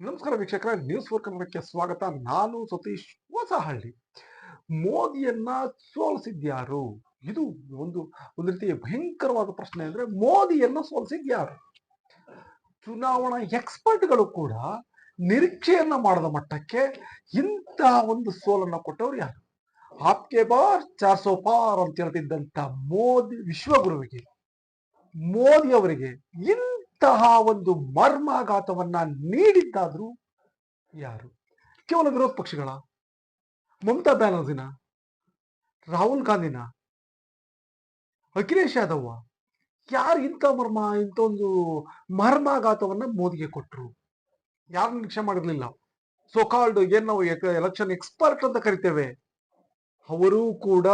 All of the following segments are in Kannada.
ನಮಸ್ಕಾರ ವೀಕ್ಷಕರ ನ್ಯೂಸ್ ಫೋರ್ ಕನ್ನಡಕ್ಕೆ ಸ್ವಾಗತ ನಾನು ಸತೀಶ್ ಹೊಸಹಳ್ಳಿ ಮೋದಿಯನ್ನ ಸೋಲಿಸಿದ್ಯಾರು ಇದು ಒಂದು ಒಂದು ರೀತಿಯ ಭಯಂಕರವಾದ ಪ್ರಶ್ನೆ ಅಂದ್ರೆ ಮೋದಿಯನ್ನ ಸೋಲಿಸಿದ್ಯಾರು ಚುನಾವಣಾ ಎಕ್ಸ್ಪರ್ಟ್ಗಳು ಕೂಡ ನಿರೀಕ್ಷೆಯನ್ನ ಮಾಡದ ಮಟ್ಟಕ್ಕೆ ಇಂಥ ಒಂದು ಸೋಲನ್ನ ಕೊಟ್ಟವ್ರು ಯಾರು ಆಪ್ಕೆ ಬಾರ್ ಚಾರ್ ಸೋ ಪಾರ್ ಅಂತ ಹೇಳ್ತಿದ್ದಂತ ಮೋದಿ ವಿಶ್ವಗುರುವಿಗೆ ಮೋದಿ ಅವರಿಗೆ ಇಂತಹ ಒಂದು ಮರ್ಮಾಘಾತವನ್ನ ನೀಡಿದ್ದಾದ್ರು ಯಾರು? ಕೇವಲ ವಿರೋಧ ಪಕ್ಷಗಳ? ಮಮತಾ ಬ್ಯಾನರ್ಜಿನ? ರಾಹುಲ್ ಗಾಂಧಿನ? ಅಖಿಲೇಶ್ ಯಾದವ್ವ? ಯಾರು ಇಂಥ ಮರ್ಮ ಇಂಥ ಒಂದು ಮರ್ಮಾಘಾತವನ್ನ ಮೋದಿಗೆ ಕೊಟ್ಟರು ಯಾರು ನಿರೀಕ್ಷೆ ಮಾಡಿರ್ಲಿಲ್ಲ? ಸೋಕಾಲ್ಡ್ ಏನ್ ನಾವು ಎಲೆಕ್ಷನ್ ಎಕ್ಸ್ಪರ್ಟ್ ಅಂತ ಕರಿತೇವೆ. ಅವರು ಕೂಡ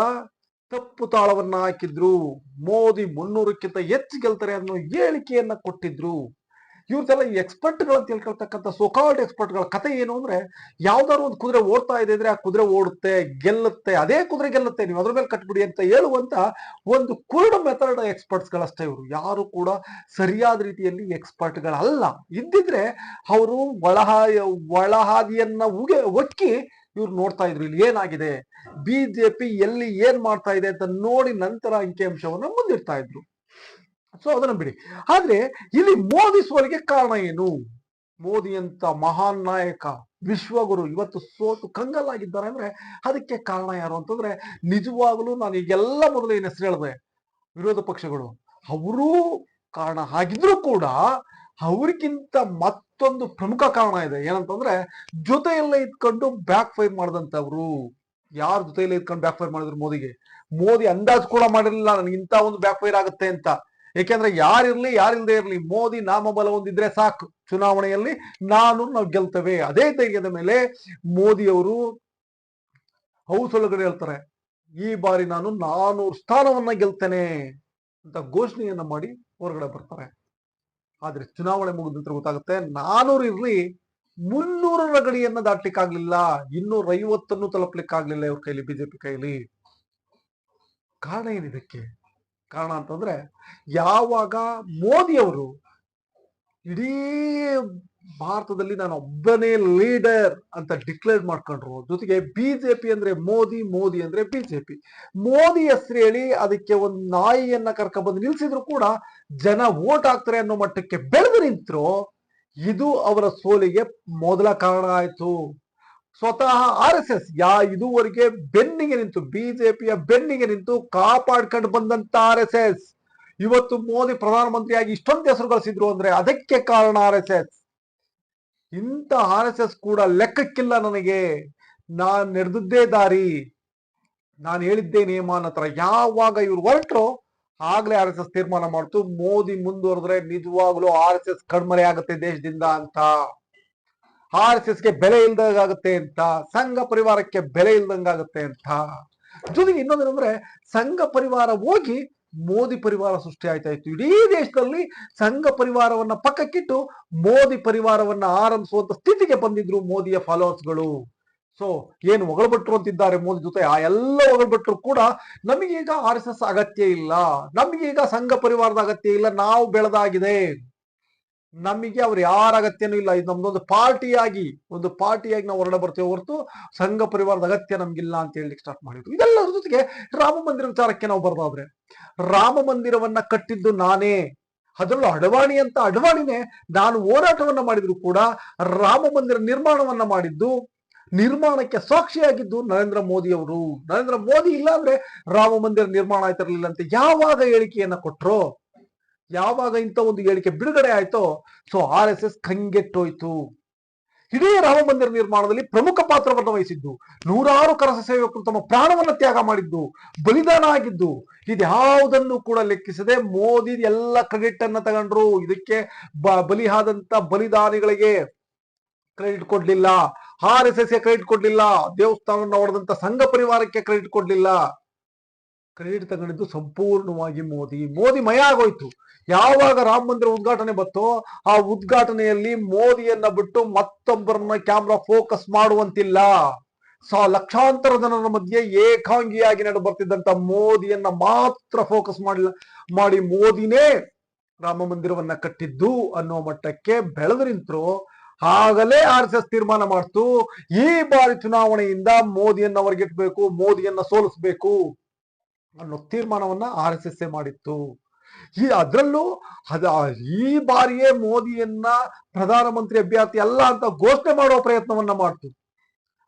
ತಪ್ಪು ತಾಳವನ್ನ ಹಾಕಿದ್ರು ಮೋದಿ ಮುನ್ನೂರಕ್ಕಿಂತ ಹೆಚ್ಚು ಗೆಲ್ತಾರೆ ಅನ್ನೋ ಹೇಳಿಕೆಯನ್ನ ಕೊಟ್ಟಿದ್ರು. ಇವ್ರದೆಲ್ಲ ಈ ಎಕ್ಸ್ಪರ್ಟ್ಗಳು ಅಂತ ಹೇಳ್ಕೊಳ್ತಕ್ಕಂಥ ಸೋಕಾಲ್ಡ್ ಎಕ್ಸ್ಪರ್ಟ್ಗಳ ಕತೆ ಏನು ಅಂದ್ರೆ, ಯಾವ್ದಾದ್ರು ಒಂದು ಕುದುರೆ ಓಡ್ತಾ ಇದೆ ಅಂದ್ರೆ ಆ ಕುದುರೆ ಓಡುತ್ತೆ, ಗೆಲ್ಲುತ್ತೆ, ಅದೇ ಕುದುರೆ ಗೆಲ್ಲುತ್ತೆ, ನೀವು ಅದ್ರ ಮೇಲೆ ಕಟ್ಬಿಡಿ ಅಂತ ಹೇಳುವಂತ ಒಂದು ಕುರುಡು ಮೆಥಡ್ ಎಕ್ಸ್ಪರ್ಟ್ಸ್ಗಳಷ್ಟೇ ಇವರು. ಯಾರು ಕೂಡ ಸರಿಯಾದ ರೀತಿಯಲ್ಲಿ ಎಕ್ಸ್ಪರ್ಟ್ಗಳಲ್ಲ ಇದ್ದಿದ್ರೆ ಅವರು ಒಳಹಾಯ ಒಳಹಾದಿಯನ್ನ ಉಗೆ, ಒಕ್ಕಿ ಇವ್ರು ನೋಡ್ತಾ ಇದ್ರು, ಇಲ್ಲಿ ಏನಾಗಿದೆ? ಬಿಜೆಪಿ ಎಲ್ಲಿ ಏನ್ ಮಾಡ್ತಾ ಇದೆ ಅಂತ ನೋಡಿ ನಂತರ ಅಂಕಿಅಂಶವನ್ನ ಮುಂದಿಡ್ತಾ ಇದ್ರು. ಸೊ ಅದನ್ನ ಬಿಡಿ. ಆದ್ರೆ, ಇಲ್ಲಿ ಮೋದಿ ಸೋಲಿಗೆ ಕಾರಣ ಏನು? ಮೋದಿ ಅಂತ ಮಹಾನ್ ನಾಯಕ, ವಿಶ್ವಗುರು, ಇವತ್ತು ಸೋತು ಕಂಗಲ್ಲಾಗಿದ್ದಾರೆ ಅಂದ್ರೆ ಅದಕ್ಕೆ ಕಾರಣ ಯಾರು ಅಂತಂದ್ರೆ, ನಿಜವಾಗ್ಲೂ ನಾನು ಈಗೆಲ್ಲ ಮೊದಲು ಏನ್ ಹೆಸರು ಹೇಳಿದೆ? ವಿರೋಧ ಪಕ್ಷಗಳು. ಅವರೂ ಕಾರಣ ಆಗಿದ್ರು ಕೂಡ ಅವ್ರಿಗಿಂತ ಮತ್ತೊಂದು ಪ್ರಮುಖ ಕಾರಣ ಇದೆ. ಏನಂತಂದ್ರೆ ಜೊತೆಯಲ್ಲೇ ಇದ್ಕೊಂಡು ಬ್ಯಾಕ್ ಫೈರ್ ಮಾಡಿದಂತವ್ರು ಯಾರ ಜೊತೆಯಲ್ಲೇ ಇದ್ಕೊಂಡು ಬ್ಯಾಕ್ ಫೈರ್ ಮಾಡಿದ್ರು ಮೋದಿಗೆ? ಮೋದಿ ಅಂದಾಜು ಕೂಡ ಮಾಡಿರಲಿಲ್ಲ. ನನಗೆ ಇಂಥ ಒಂದು ಬ್ಯಾಕ್ ಫೈರ್ ಆಗುತ್ತೆ ಅಂತ. ಏಕೆಂದ್ರೆ ಯಾರಿರ್ಲಿ ಯಾರಿಲ್ಲದೆ ಇರ್ಲಿ, ಮೋದಿ ನಾಮಬಲ ಒಂದಿದ್ರೆ ಸಾಕು. ಚುನಾವಣೆಯಲ್ಲಿ ನಾನು ನಾವು ಗೆಲ್ತೇವೆ. ಅದೇ ಧೈರ್ಯದ ಮೇಲೆ ಮೋದಿ ಅವರು ಹೌಸ್ ಒಳಗಡೆ ಹೇಳ್ತಾರೆ, ಈ ಬಾರಿ ನಾನು ನಾನೂರು ಸ್ಥಾನವನ್ನ ಗೆಲ್ತೇನೆ ಅಂತ ಘೋಷಣೆಯನ್ನ ಮಾಡಿ ಹೊರಗಡೆ ಬರ್ತಾರೆ. ಆದ್ರೆ ಚುನಾವಣೆ ಮುಗಿದ ನಂತರ ಗೊತ್ತಾಗುತ್ತೆ, ನಾನೂರು ಇರ್ಲಿ, ಮುನ್ನೂರರ ಗಡಿಯನ್ನ ದಾಟ್ಲಿಕ್ಕಾಗ್ಲಿಲ್ಲ, ಇನ್ನೂರ ಐವತ್ತನ್ನು ತಲುಪ್ಲಿಕ್ಕಾಗ್ಲಿಲ್ಲ ಇವ್ರ ಕೈಲಿ, ಬಿಜೆಪಿ ಕೈಲಿ. ಕಾರಣ ಏನಿದಕ್ಕೆ ಕಾರಣ ಅಂತಂದ್ರೆ, ಯಾವಾಗ ಮೋದಿ ಅವರು ಇಡೀ ಭಾರತದಲ್ಲಿ ನಾನು ಒಬ್ಬನೇ ಲೀಡರ್ ಅಂತ ಡಿಕ್ಲೇರ್ ಮಾಡ್ಕೊಂಡ್ರು, ಜೊತೆಗೆ ಬಿಜೆಪಿ ಅಂದ್ರೆ ಮೋದಿ ಮೋದಿ ಅಂದ್ರೆ ಬಿಜೆಪಿ. ಮೋದಿ ಹೆಸರು ಹೇಳಿ ಅದಕ್ಕೆ ಒಂದು ನಾಯಿಯನ್ನ ಕರ್ಕೊಂಡ್ಬಂದು ಬಂದು ನಿಲ್ಸಿದ್ರು ಕೂಡ ಜನ ವೋಟ್ ಹಾಕ್ತಾರೆ ಅನ್ನೋ ಮಟ್ಟಕ್ಕೆ ಬೆಳೆದು ನಿಂತರು, ಇದು ಅವರ ಸೋಲಿಗೆ ಮೊದಲ ಕಾರಣ ಆಯಿತು. ಸ್ವತಃ ಆರ್ ಎಸ್ ಎಸ್ ಯಾ ಇದುವರೆಗೆ ಬೆನ್ನಿಗೆ ನಿಂತು ಬಿಜೆಪಿಯ ಬೆನ್ನಿಗೆ ನಿಂತು ಕಾಪಾಡ್ಕೊಂಡು ಬಂದಂತ ಆರ್ ಎಸ್ ಎಸ್. ಇವತ್ತು ಮೋದಿ ಪ್ರಧಾನಮಂತ್ರಿಯಾಗಿ ಇಷ್ಟೊಂದು ಹೆಸರು ಗಳಿಸಿದ್ರು ಅಂದ್ರೆ ಅದಕ್ಕೆ ಕಾರಣ ಆರ್ ಎಸ್ ಎಸ್. ಇಂಥ ಆರ್ ಎಸ್ ಎಸ್ ಕೂಡ ಲೆಕ್ಕಕ್ಕಿಲ್ಲ ನನಗೆ. ನಾನು ನಡೆದದ್ದೇ ದಾರಿ. ನಾನು ಹೇಳಿದ್ದೇ ನಿಯಮ ಹತ್ರ ಯಾವಾಗ ಇವ್ರು ಹೊರಟ್ರು ಆಗ್ಲೇ ಆರ್ ಎಸ್ ಎಸ್ ತೀರ್ಮಾನ ಮಾಡ್ತು. ಮೋದಿ ಮುಂದುವರೆದ್ರೆ ನಿಜವಾಗ್ಲೂ ಆರ್ ಎಸ್ ಎಸ್ ಕಣ್ಮರೆ ಆಗುತ್ತೆ ದೇಶದಿಂದ ಅಂತ. ಆರ್ ಎಸ್ ಎಸ್ಗೆ ಬೆಲೆ ಇಲ್ದಂಗಾಗುತ್ತೆ ಅಂತ, ಸಂಘ ಪರಿವಾರಕ್ಕೆ ಬೆಲೆ ಇಲ್ದಂಗಾಗುತ್ತೆ ಅಂತ. ಜೊತೆಗೆ ಇನ್ನೊಂದೇನಂದ್ರೆ, ಸಂಘ ಪರಿವಾರ ಹೋಗಿ ಮೋದಿ ಪರಿವಾರ ಸೃಷ್ಟಿ ಆಯ್ತಾ ಇತ್ತು. ಇಡೀ ದೇಶದಲ್ಲಿ ಸಂಘ ಪರಿವಾರವನ್ನ ಪಕ್ಕಕ್ಕಿಟ್ಟು ಮೋದಿ ಪರಿವಾರವನ್ನ ಆರಂಭಿಸುವಂತ ಸ್ಥಿತಿಗೆ ಬಂದಿದ್ರು ಮೋದಿಯ ಫಾಲೋವರ್ಸ್ಗಳು ಸೊ ಏನು ಹೊಗಳ್ಬಿಟ್ರು ಅಂತಿದ್ದಾರೆ ಮೋದಿ ಜೊತೆ, ಆ ಎಲ್ಲ ಹೊಗಳ್ಬಿಟ್ರು ಕೂಡ ನಮಗೀಗ ಆರ್ ಎಸ್ ಎಸ್ ಅಗತ್ಯ ಇಲ್ಲ. ನಮಗೀಗ ಸಂಘ ಪರಿವಾರದ ಅಗತ್ಯ ಇಲ್ಲ. ನಾವು ಬೆಳೆದಾಗಿದೆ. ನಮಗೆ ಅವ್ರು ಯಾರ ಅಗತ್ಯನೂ ಇಲ್ಲ. ಇದು ನಮ್ದೊಂದು ಪಾರ್ಟಿಯಾಗಿ, ಒಂದು ಪಾರ್ಟಿಯಾಗಿ ನಾವು ಹೊರಡ ಬರ್ತೇವೆ ಹೊರತು ಸಂಘ ಪರಿವಾರದ ಅಗತ್ಯ ನಮ್ಗಿಲ್ಲ ಅಂತ ಹೇಳಿ ಸ್ಟಾರ್ಟ್ ಮಾಡಿದ್ರು. ಇದೆಲ್ಲರ ಜೊತೆಗೆ ರಾಮ ಮಂದಿರ ವಿಚಾರಕ್ಕೆ ನಾವು ಬರ್ದಾದ್ರೆ, ರಾಮ ಮಂದಿರವನ್ನ ಕಟ್ಟಿದ್ದು ನಾನೇ. ಅದರಲ್ಲೂ ಅಡವಾಣಿ ಅಂತ, ಅಡವಾಣಿನೇ ನಾನು ಹೋರಾಟವನ್ನ ಮಾಡಿದ್ರು ಕೂಡ ರಾಮ ಮಂದಿರ ನಿರ್ಮಾಣವನ್ನ ಮಾಡಿದ್ದು ನಿರ್ಮಾಣಕ್ಕೆ ಸಾಕ್ಷಿಯಾಗಿದ್ದು ನರೇಂದ್ರ ಮೋದಿ ಅವರು. ನರೇಂದ್ರ ಮೋದಿ ಇಲ್ಲ ಅಂದ್ರೆ ರಾಮ ಮಂದಿರ ನಿರ್ಮಾಣ ಆಯ್ತಿರಲಿಲ್ಲ ಅಂತ ಯಾವಾಗ ಹೇಳಿಕೆಯನ್ನ ಕೊಟ್ರು? ಯಾವಾಗ ಇಂಥ ಒಂದು ಹೇಳಿಕೆ ಬಿಡುಗಡೆ ಆಯ್ತೋ? ಸೊ ಆರ್ ಎಸ್ ಎಸ್ ಕಂಗೆಟ್ಟೋಯ್ತು. ಇಡೀ ರಾಮ ಮಂದಿರ ನಿರ್ಮಾಣದಲ್ಲಿ ಪ್ರಮುಖ ಪಾತ್ರವನ್ನು ವಹಿಸಿದ್ದು. ನೂರಾರು ಕರಸ ಸೇವಕರು ತಮ್ಮ ಪ್ರಾಣವನ್ನು ತ್ಯಾಗ ಮಾಡಿದ್ದು, ಬಲಿದಾನ ಆಗಿದ್ದು, ಇದ್ಯಾವುದನ್ನು ಕೂಡ ಲೆಕ್ಕಿಸದೆ ಮೋದಿ ಎಲ್ಲ ಕ್ರೆಡಿಟ್ ತಗೊಂಡ್ರು. ಇದಕ್ಕೆ ಬಲಿಯಾದಂತ ಬಲಿದಾನಿಗಳಿಗೆ ಕ್ರೆಡಿಟ್ ಕೊಡ್ಲಿಲ್ಲ. ಆರ್ ಎಸ್ ಎಸ್ ಕ್ರೆಡಿಟ್ ಕೊಡ್ಲಿಲ್ಲ, ದೇವಸ್ಥಾನವನ್ನು ಹೊಡೆದಂತ ಸಂಘ ಪರಿವಾರಕ್ಕೆ ಕ್ರೆಡಿಟ್ ಕೊಡ್ಲಿಲ್ಲ. ಕ್ರೆಡಿಟ್ ತಗೊಂಡಿದ್ದು ಸಂಪೂರ್ಣವಾಗಿ ಮೋದಿ. ಮೋದಿ ಮಯ ಆಗೋಯ್ತು. ಯಾವಾಗ ರಾಮ ಮಂದಿರ ಉದ್ಘಾಟನೆ ಬತ್ತೋ ಆ ಉದ್ಘಾಟನೆಯಲ್ಲಿ ಮೋದಿಯನ್ನ ಬಿಟ್ಟು ಮತ್ತೊಬ್ಬರನ್ನ ಕ್ಯಾಮ್ರಾ ಫೋಕಸ್ ಮಾಡುವಂತಿಲ್ಲ. ಸಾ ಲಕ್ಷಾಂತರ ಜನರ ಮಧ್ಯೆ ಏಕಾಂಗಿಯಾಗಿ ನಡೆ ಬರ್ತಿದ್ದಂತ ಮೋದಿಯನ್ನ ಮಾತ್ರ ಫೋಕಸ್ ಮಾಡಿಲ್ಲ, ಮಾಡಿ ಮೋದಿನೇ ರಾಮ ಮಂದಿರವನ್ನ ಕಟ್ಟಿದ್ದು ಅನ್ನೋ ಮಟ್ಟಕ್ಕೆ ಬೆಳೆದು ನಿಂತರು. ಆಗಲೇ ಆರ್ ಎಸ್ ಎಸ್ ತೀರ್ಮಾನ ಮಾಡ್ತು. ಈ ಬಾರಿ ಚುನಾವಣೆಯಿಂದ ಮೋದಿಯನ್ನ ಹೊರಗಿಟ್ಬೇಕು ಮೋದಿಯನ್ನ ಸೋಲಿಸ್ಬೇಕು ಅನ್ನೋ ತೀರ್ಮಾನವನ್ನ ಆರ್ ಎಸ್ ಎಸ್ ಮಾಡಿತ್ತು. ಈ ಅದರಲ್ಲೂ ಅದ, ಈ ಬಾರಿಯೇ ಮೋದಿಯನ್ನ ಪ್ರಧಾನಮಂತ್ರಿ ಅಭ್ಯರ್ಥಿ ಅಲ್ಲ ಅಂತ ಘೋಷಣೆ ಮಾಡುವ ಪ್ರಯತ್ನವನ್ನ ಮಾಡ್ತು.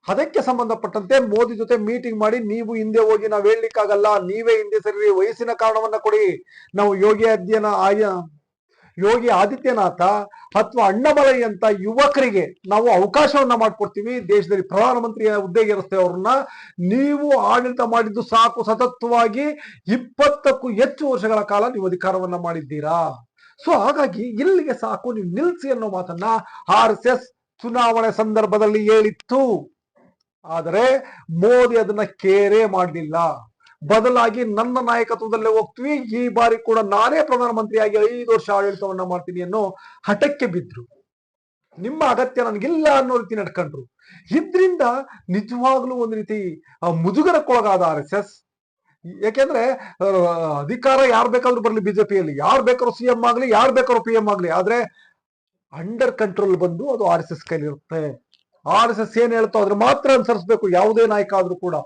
ಅದಕ್ಕೆ ಸಂಬಂಧಪಟ್ಟಂತೆ ಮೋದಿ ಜೊತೆ ಮೀಟಿಂಗ್ ಮಾಡಿ, ನೀವು ಹಿಂದೆ ಹೋಗಿ ನಾವು ಹೇಳಲಿಕ್ಕಾಗಲ್ಲ, ನೀವೇ ಹಿಂದೆ ಸರಿ ವಯಸ್ಸಿನ ಕಾರಣವನ್ನ ಕೊಡಿ, ನಾವು ಯೋಗಿ ಅಧ್ಯಯನ ಆಯ ಯೋಗಿ ಆದಿತ್ಯನಾಥ ಅಥವಾ ಅಣ್ಣಮಲೈ ಅಂತ ಯುವಕರಿಗೆ ನಾವು ಅವಕಾಶವನ್ನ ಮಾಡಿಕೊಡ್ತೀವಿ. ದೇಶದಲ್ಲಿ ಪ್ರಧಾನಮಂತ್ರಿ ಹುದ್ದೆಗೆ ಇರುತ್ತೆ ಅವ್ರನ್ನ. ನೀವು ಆಡಳಿತ ಮಾಡಿದ್ದು ಸಾಕು ಸತತವಾಗಿ ಇಪ್ಪತ್ತಕ್ಕೂ ಹೆಚ್ಚು ವರ್ಷಗಳ ಕಾಲ ನೀವು ಅಧಿಕಾರವನ್ನ ಮಾಡಿದ್ದೀರಾ? ಸೊ ಹಾಗಾಗಿ ಇಲ್ಲಿಗೆ ಸಾಕು, ನೀವು ನಿಲ್ಸಿ ಅನ್ನೋ ಮಾತನ್ನ ಆರ್ ಎಸ್ ಎಸ್ ಚುನಾವಣೆ ಸಂದರ್ಭದಲ್ಲಿ ಹೇಳಿತ್ತು. ಆದರೆ ಮೋದಿ ಅದನ್ನ ಕೇರೇ ಮಾಡಲಿಲ್ಲ. ಬದಲಾಗಿ ನನ್ನ ನಾಯಕತ್ವದಲ್ಲೇ ಹೋಗ್ತೀವಿ. ಈ ಬಾರಿ ಕೂಡ ನಾನೇ ಪ್ರಧಾನಮಂತ್ರಿಯಾಗಿ ಐದು ವರ್ಷ ಆಡಳಿತವನ್ನ ಮಾಡ್ತೀನಿ ಅನ್ನೋ ಹಠಕ್ಕೆ ಬಿದ್ರು. ನಿಮ್ಮ ಅಗತ್ಯ ನನಗಿಲ್ಲ ಅನ್ನೋ ರೀತಿ ನಡ್ಕೊಂಡ್ರು. ಇದ್ರಿಂದ ನಿಜವಾಗ್ಲೂ ಒಂದು ರೀತಿ ಮುದುಗರಕ್ಕೊಳಗಾದ ಆರ್ ಎಸ್ ಎಸ್. ಯಾಕೆಂದ್ರೆ ಅಧಿಕಾರ ಯಾರು ಬೇಕಾದ್ರೂ ಬರ್ಲಿ ಬಿಜೆಪಿಯಲ್ಲಿ. ಯಾರು ಬೇಕಾದ್ರೂ ಸಿ ಎಂ ಆಗ್ಲಿ, ಯಾರು ಬೇಕಾದ್ರೂ ಪಿ ಎಂ ಆಗ್ಲಿ. ಆದ್ರೆ ಅಂಡರ್ ಕಂಟ್ರೋಲ್ ಬಂದು ಅದು ಆರ್ ಎಸ್ ಎಸ್ ಕೈಲಿರುತ್ತೆ. ಆರ್ ಎಸ್ ಎಸ್ ಏನ್ ಹೇಳ್ತೋ ಅದ್ರ ಮಾತ್ರ ಅನುಸರಿಸಬೇಕು. ಯಾವುದೇ ನಾಯಕ ಆದ್ರೂ ಕೂಡ.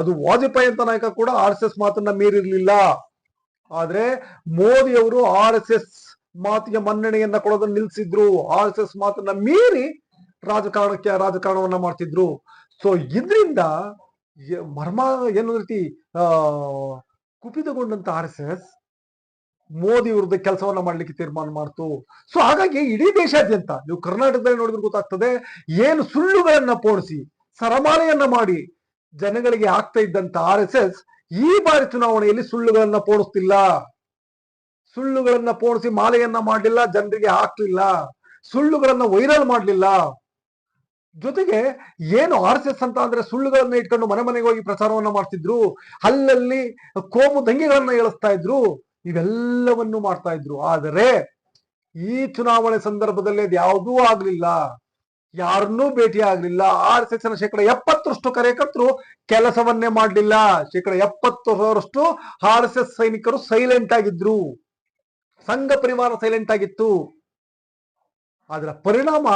ಅದು ವಾಜಪೇಯಿ ಅಂತ ನಾಯಕ ಕೂಡ ಆರ್ ಎಸ್ ಎಸ್ ಮಾತನ್ನ ಮೀರಿರ್ಲಿಲ್ಲ. ಆದ್ರೆ ಮೋದಿ ಅವರು ಆರ್ ಎಸ್ ಎಸ್ ಮಾತಿಗೆ ಮನ್ನಣೆಯನ್ನ ಕೊಡೋದನ್ನ ನಿಲ್ಸಿದ್ರು. ಆರ್ ಎಸ್ ಎಸ್ ಮಾತನ್ನ ಮೀರಿ ರಾಜಕಾರಣಕ್ಕೆ, ರಾಜಕಾರಣವನ್ನ ಮಾಡ್ತಿದ್ರು. ಸೊ ಇದ್ರಿಂದ ಮರ್ಮ, ಏನೋ ರೀತಿ ಕುಪಿತಗೊಂಡಂತ ಆರ್ ಎಸ್ ಎಸ್ ಮೋದಿ ವಿರುದ್ಧ ಕೆಲಸವನ್ನ ಮಾಡ್ಲಿಕ್ಕೆ ತೀರ್ಮಾನ ಮಾಡ್ತು. ಸೊ ಹಾಗಾಗಿ ಇಡೀ ದೇಶಾದ್ಯಂತ, ನೀವು ಕರ್ನಾಟಕದಲ್ಲಿ ನೋಡಿದ್ರೆ ಗೊತ್ತಾಗ್ತದೆ, ಏನು ಸುಳ್ಳುಗಳನ್ನ ಪೋಣಿಸಿ, ಸರಮಾಲೆಯನ್ನ ಮಾಡಿ ಜನಗಳಿಗೆ ಆಗ್ತಾ ಇದ್ದಂತ ಆರ್ ಎಸ್ ಎಸ್ ಈ ಬಾರಿ ಚುನಾವಣೆಯಲ್ಲಿ ಸುಳ್ಳುಗಳನ್ನ ಪೋಣಿಸ್ತಿಲ್ಲ. ಸುಳ್ಳುಗಳನ್ನ ಪೋಣಿಸಿ ಮಾಲೆಯನ್ನ ಮಾಡಲಿಲ್ಲ, ಜನರಿಗೆ ಹಾಕ್ಲಿಲ್ಲ. ಸುಳ್ಳುಗಳನ್ನ ವೈರಲ್ ಮಾಡಲಿಲ್ಲ. ಜೊತೆಗೆ ಏನು ಆರ್ ಎಸ್ ಎಸ್ ಅಂತ ಅಂದ್ರೆ ಸುಳ್ಳುಗಳನ್ನ ಇಟ್ಕೊಂಡು ಮನೆ ಮನೆಗೆ ಹೋಗಿ ಪ್ರಚಾರವನ್ನ ಮಾಡ್ತಿದ್ರು ಅಲ್ಲಲ್ಲಿ ಕೋಮು ದಂಗೆಗಳನ್ನ ಏಳಿಸ್ತಾ ಇದ್ರು ಇವೆಲ್ಲವನ್ನು ಮಾಡ್ತಾ ಇದ್ರು. ಆದರೆ ಈ ಚುನಾವಣೆ ಸಂದರ್ಭದಲ್ಲಿ ಯಾವುದೂ ಆಗ್ಲಿಲ್ಲ. ಯಾರನ್ನೂ ಭೇಟಿ ಆಗ್ಲಿಲ್ಲ. ಆರ್ ಎಸ್ ಎಸ್ನ ಶೇಕಡ ಎಪ್ಪತ್ತರಷ್ಟು ಕಾರ್ಯಕರ್ತರು ಕೆಲಸವನ್ನೇ ಮಾಡಲಿಲ್ಲ. ಶೇಕಡ ಎಪ್ಪತ್ತರಷ್ಟು ಆರ್ ಎಸ್ ಎಸ್ ಸೈನಿಕರು ಸೈಲೆಂಟ್ ಆಗಿದ್ರು. ಸಂಘ ಪರಿವಾರ ಸೈಲೆಂಟ್ ಆಗಿತ್ತು. ಅದರ ಪರಿಣಾಮ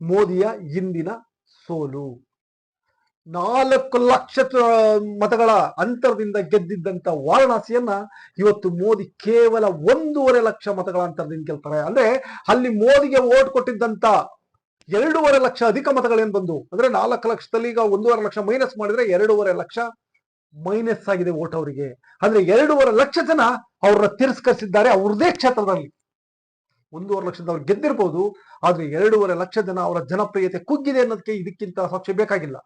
ಮೋದಿಯ ಇಂದಿನ ಸೋಲು. ನಾಲ್ಕು ಲಕ್ಷ ಮತಗಳ ಅಂತರದಿಂದ ಗೆದ್ದಿದ್ದಂತ ವಾರಣಾಸಿಯನ್ನ ಇವತ್ತು ಮೋದಿ ಕೇವಲ ಒಂದೂವರೆ ಲಕ್ಷ ಮತಗಳ ಅಂತರದಿಂದ ಗೆಲ್ತಾರೆ. ಅಂದ್ರೆ ಅಲ್ಲಿ ಮೋದಿಗೆ ಓಟ್ ಕೊಟ್ಟಿದ್ದಂತ ಎರಡೂವರೆ ಲಕ್ಷ ಅಧಿಕ ಮತಗಳೇನ್ ಬಂದು? ಅಂದ್ರೆ ನಾಲ್ಕು ಲಕ್ಷದಲ್ಲಿ ಈಗ ಒಂದೂವರೆ ಲಕ್ಷ ಮೈನಸ್ ಮಾಡಿದ್ರೆ ಎರಡೂವರೆ ಲಕ್ಷ ಮೈನಸ್ ಆಗಿದೆ ಓಟ್ ಅವರಿಗೆ. ಅಂದ್ರೆ ಎರಡೂವರೆ ಲಕ್ಷ ಜನ ಅವ್ರನ್ನ ತಿರಸ್ಕರಿಸಿದ್ದಾರೆ ಅವ್ರದೇ ಕ್ಷೇತ್ರದಲ್ಲಿ. ಒಂದೂವರೆ ಲಕ್ಷದ ಅವ್ರು ಗೆದ್ದಿರ್ಬೋದು, ಆದ್ರೆ ಎರಡೂವರೆ ಲಕ್ಷ ಜನ ಅವರ ಜನಪ್ರಿಯತೆ ಕುಗ್ಗಿದೆ ಅನ್ನೋದಕ್ಕೆ ಇದಕ್ಕಿಂತ ಸಾಕ್ಷಿ ಬೇಕಾಗಿಲ್ಲ.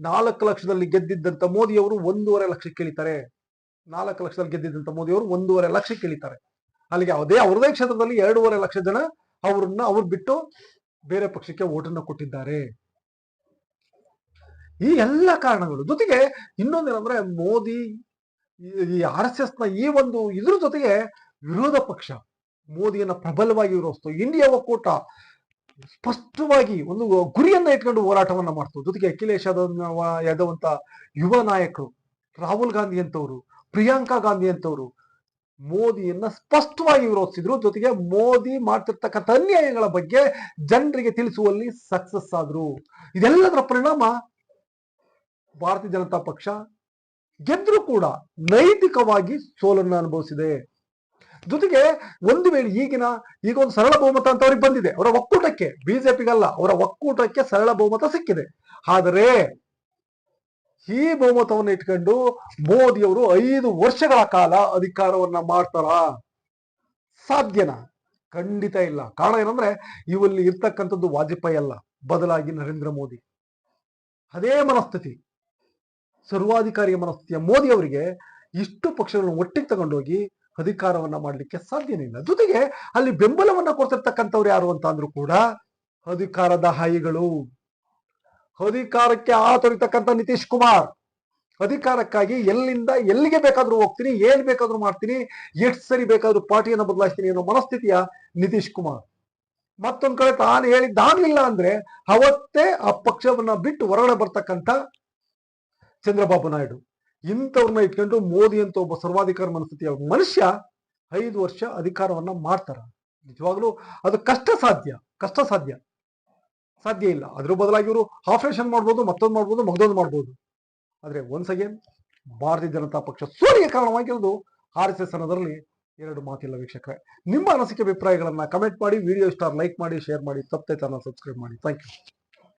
ನಾಲ್ಕು ಲಕ್ಷದಲ್ಲಿ ಗೆದ್ದಿದ್ದಂತ ಮೋದಿ ಅವರು ಒಂದೂವರೆ ಲಕ್ಷ ಕೇಳಿತಾರೆ. ನಾಲ್ಕು ಲಕ್ಷದಲ್ಲಿ ಗೆದ್ದಿದ್ದಂತ ಮೋದಿ ಅವರು ಒಂದೂವರೆ ಲಕ್ಷ ಇಳಿತಾರೆ ಅಲ್ಲಿಗೆ ಅದೇ ಅವ್ರದೇ ಕ್ಷೇತ್ರದಲ್ಲಿ ಎರಡೂವರೆ ಲಕ್ಷ ಜನ ಅವ್ರನ್ನ ಅವ್ರು ಬಿಟ್ಟು ಬೇರೆ ಪಕ್ಷಕ್ಕೆ ಓಟನ್ನು ಕೊಟ್ಟಿದ್ದಾರೆ. ಈ ಎಲ್ಲ ಕಾರಣಗಳು ಜೊತೆಗೆ ಇನ್ನೊಂದೇನಂದ್ರೆ ಮೋದಿ ಈ ಆರ್ ಎಸ್ ಎಸ್ನ ಈ ಒಂದು ಇದ್ರ ಜೊತೆಗೆ ವಿರೋಧ ಪಕ್ಷ ಮೋದಿಯನ್ನ ಪ್ರಬಲವಾಗಿ ವಿರೋಧಿಸ್ತು. ಇಂಡಿಯಾ ಒಕ್ಕೂಟ ಸ್ಪಷ್ಟವಾಗಿ ಒಂದು ಗುರಿಯನ್ನ ಇಟ್ಕೊಂಡು ಹೋರಾಟವನ್ನ ಮಾಡ್ತು ಜೊತೆಗೆ ಅಖಿಲೇಶ್ ಯಾದವ್ ಯಾದವಂತ ಯುವ ನಾಯಕರು, ರಾಹುಲ್ ಗಾಂಧಿ ಅಂತವರು ಪ್ರಿಯಾಂಕಾ ಗಾಂಧಿ ಅಂತವರು ಮೋದಿಯನ್ನ ಸ್ಪಷ್ಟವಾಗಿ ವಿರೋಧಿಸಿದ್ರು. ಜೊತೆಗೆ ಮೋದಿ ಮಾಡ್ತಿರ್ತಕ್ಕಂಥ ಅನ್ಯಾಯಗಳ ಬಗ್ಗೆ ಜನರಿಗೆ ತಿಳಿಸುವಲ್ಲಿ ಸಕ್ಸಸ್ ಆದ್ರು. ಇದೆಲ್ಲದರ ಪರಿಣಾಮ ಭಾರತೀಯ ಜನತಾ ಪಕ್ಷ ಗೆದ್ರು ಕೂಡ ನೈತಿಕವಾಗಿ ಸೋಲನ್ನು ಅನುಭವಿಸಿದೆ. ಜೊತೆಗೆ ಒಂದು ವೇಳೆ ಈಗಿನ ಈಗ ಒಂದು ಸರಳ ಬಹುಮತ ಅಂತ ಅವ್ರಿಗೆ ಬಂದಿದೆ. ಅವರ ಒಕ್ಕೂಟಕ್ಕೆ, ಬಿಜೆಪಿಗಲ್ಲ, ಅವರ ಒಕ್ಕೂಟಕ್ಕೆ ಸರಳ ಬಹುಮತ ಸಿಕ್ಕಿದೆ. ಆದರೆ ಈ ಬಹುಮತವನ್ನು ಇಟ್ಕೊಂಡು ಮೋದಿಯವರು ಐದು ವರ್ಷಗಳ ಕಾಲ ಅಧಿಕಾರವನ್ನ ಮಾಡ್ತಾರ? ಸಾಧ್ಯನಾ? ಖಂಡಿತ ಇಲ್ಲ. ಕಾರಣ ಏನಂದ್ರೆ ಇವಲ್ಲಿ ಇರ್ತಕ್ಕಂಥದ್ದು ವಾಜಪೇಯಿ ಅಲ್ಲ, ಬದಲಾಗಿ ನರೇಂದ್ರ ಮೋದಿ. ಅದೇ ಮನಸ್ಥಿತಿ. ಸರ್ವಾಧಿಕಾರಿಯ ಮನಸ್ಥಿತಿಯ ಮೋದಿ ಅವರಿಗೆ ಇಷ್ಟು ಪಕ್ಷಗಳನ್ನು ಒಟ್ಟಿಗೆ ತಗೊಂಡೋಗಿ ಅಧಿಕಾರವನ್ನ ಮಾಡಲಿಕ್ಕೆ ಸಾಧ್ಯನೇ ಇಲ್ಲ ಜೊತೆಗೆ ಅಲ್ಲಿ ಬೆಂಬಲವನ್ನ ಕೊಡ್ತಿರ್ತಕ್ಕಂಥವ್ರು ಯಾರು ಅಂತ ಅಂದ್ರೂ ಕೂಡ ಅಧಿಕಾರದ ಹಾಯಿಗಳು ಅಧಿಕಾರಕ್ಕೆ ಆತೊರಿತಕ್ಕಂಥ ನಿತೀಶ್ ಕುಮಾರ್. ಅಧಿಕಾರಕ್ಕಾಗಿ ಎಲ್ಲಿಂದ ಎಲ್ಲಿಗೆ ಬೇಕಾದ್ರೂ ಹೋಗ್ತೀನಿ, ಏನ್ ಬೇಕಾದ್ರೂ ಮಾಡ್ತೀನಿ, ಎಷ್ಟು ಸರಿ ಬೇಕಾದ್ರೂ ಪಾರ್ಟಿಯನ್ನು ಬದಲಾಯಿಸ್ತೀನಿ ಅನ್ನೋ ಮನಸ್ಥಿತಿಯ ನಿತೀಶ್ ಕುಮಾರ್. ಮತ್ತೊಂದ್ ಕಡೆ ತಾನು ಹೇಳಿದ್ದಾಗ್ಲಿಲ್ಲ ಅಂದ್ರೆ ಅವತ್ತೇ ಆ ಪಕ್ಷವನ್ನ ಬಿಟ್ಟು ಹೊರಗಡೆ ಬರ್ತಕ್ಕಂಥ ಚಂದ್ರಬಾಬು ನಾಯ್ಡು. ಇಂಥವ್ರನ್ನ ಇಟ್ಕೊಂಡು ಮೋದಿ ಅಂತ ಒಬ್ಬ ಸರ್ವಾಧಿಕಾರ ಮನಸ್ಥಿತಿಯ ಮನುಷ್ಯ ಐದು ವರ್ಷ ಅಧಿಕಾರವನ್ನ ಮಾಡ್ತಾರ ನಿಜವಾಗ್ಲೂ ಅದು ಕಷ್ಟ ಸಾಧ್ಯ ಕಷ್ಟ ಸಾಧ್ಯ ಸಾಧ್ಯ ಇಲ್ಲ ಅದ್ರ ಬದಲಾಗಿ ಇವರು ಆಪರೇಷನ್ ಮಾಡ್ಬೋದು ಮತ್ತೊಂದು ಮಾಡ್ಬೋದು ಮಗದೊಂದು ಮಾಡ್ಬೋದು ಆದ್ರೆ ಒನ್ಸ್ ಅಗೇನ್ ಭಾರತೀಯ ಜನತಾ ಪಕ್ಷ ಸೋಲಿಗೆ ಕಾರಣವಾಗಿರೋದು ಆರ್ ಎಸ್ ಎಸ್ ಅನ್ನೋದರಲ್ಲಿ ಎರಡು ಮಾತಿಲ್ಲ ವೀಕ್ಷಕರೇ ನಿಮ್ಮ ಅನಿಸಿಕೆ ಅಭಿಪ್ರಾಯಗಳನ್ನ ಕಮೆಂಟ್ ಮಾಡಿ ವಿಡಿಯೋ ಇಷ್ಟ ಲೈಕ್ ಮಾಡಿ ಶೇರ್ ಮಾಡಿ ತಪ್ಪದೆ ತನ್ನ ಸಬ್ಸ್ಕ್ರೈಬ್ ಮಾಡಿ ಥ್ಯಾಂಕ್ ಯು